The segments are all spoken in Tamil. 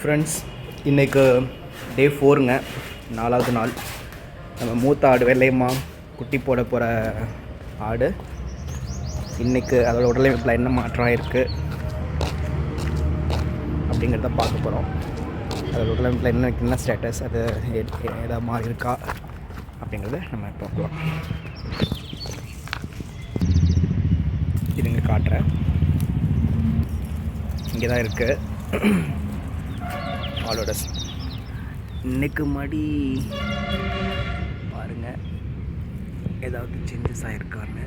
ஃப்ரெண்ட்ஸ் இன்றைக்கு டே ஃபோருங்க நாலாவது நாள். நம்ம மூத்த ஆடு வெள்ளையம்மா குட்டி போட போகிற ஆடு. இன்றைக்கு அதோட உடலமைப்பில் என்ன மாற்றம் இருக்குது அப்படிங்கிறத பார்க்க போகிறோம் அதோட உடலமைப்பில் என்ன என்ன ஸ்டேட்டஸ் அது எ- ஏதாவது மாறி இருக்கா? அப்படிங்கிறத நம்ம பார்க்கலாம். இதுங்க காட்டுறேன். இங்கே தான் இருக்குது ஆளோட இன்னைக்கு மடி பாருங்க ஏதாவது சேஞ்சஸ் ஆயிருக்கான்னு.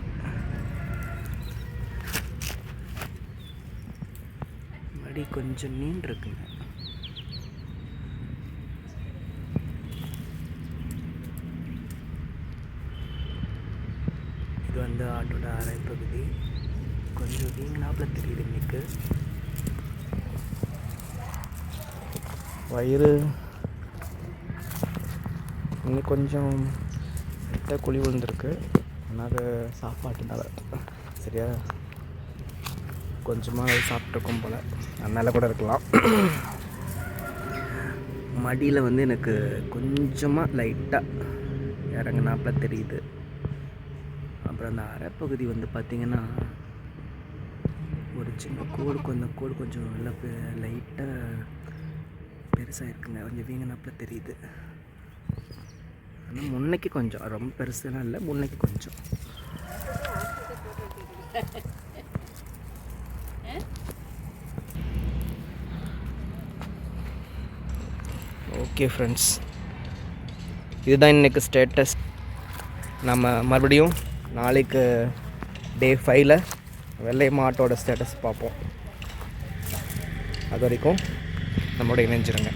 மடி கொஞ்சம் நீண்டிருக்குங்க இது வந்து ஆட்டோட அரைப்பகுதி கொஞ்சம் வீங்கினாப்பில் தெரியுது இன்னைக்கு. வயிறு. இன்னும் கொஞ்சம் லைட்டாக குழி விழுந்திருக்கு. ஆனால் சாப்பாட்டுனால சரியா கொஞ்சமாக சாப்பிட்ருக்கோம் சாப்பிட்ருக்கும் போல். அதனால கூட இருக்கலாம். மடியில் வந்து எனக்கு கொஞ்சமாக லைட்டாக இறங்கினாப்பில் தெரியுது. அப்புறம் அந்த அரைப்பகுதி வந்து பார்த்திங்கன்னா ஒரு சின்ன கோடு கொஞ்சம் கோடு கொஞ்சம் நல்லா லைட்டாக பெருசாக இருக்குங்க. கொஞ்சம் வீங்கினாப்பில் தெரியுது. ஆனால் முன்னைக்கு கொஞ்சம். ரொம்ப பெருசுலாம் இல்லை. முன்னைக்கு கொஞ்சம். ஓகே ஃப்ரெண்ட்ஸ் இதுதான் இன்னைக்கு ஸ்டேட்டஸ் நம்ம மறுபடியும் நாளைக்கு டே ஃபைவ்ல வெள்ளை மாட்டோட ஸ்டேட்டஸ் பார்ப்போம். அது வரைக்கும் நம்மளோட இணைஞ்சிருங்க.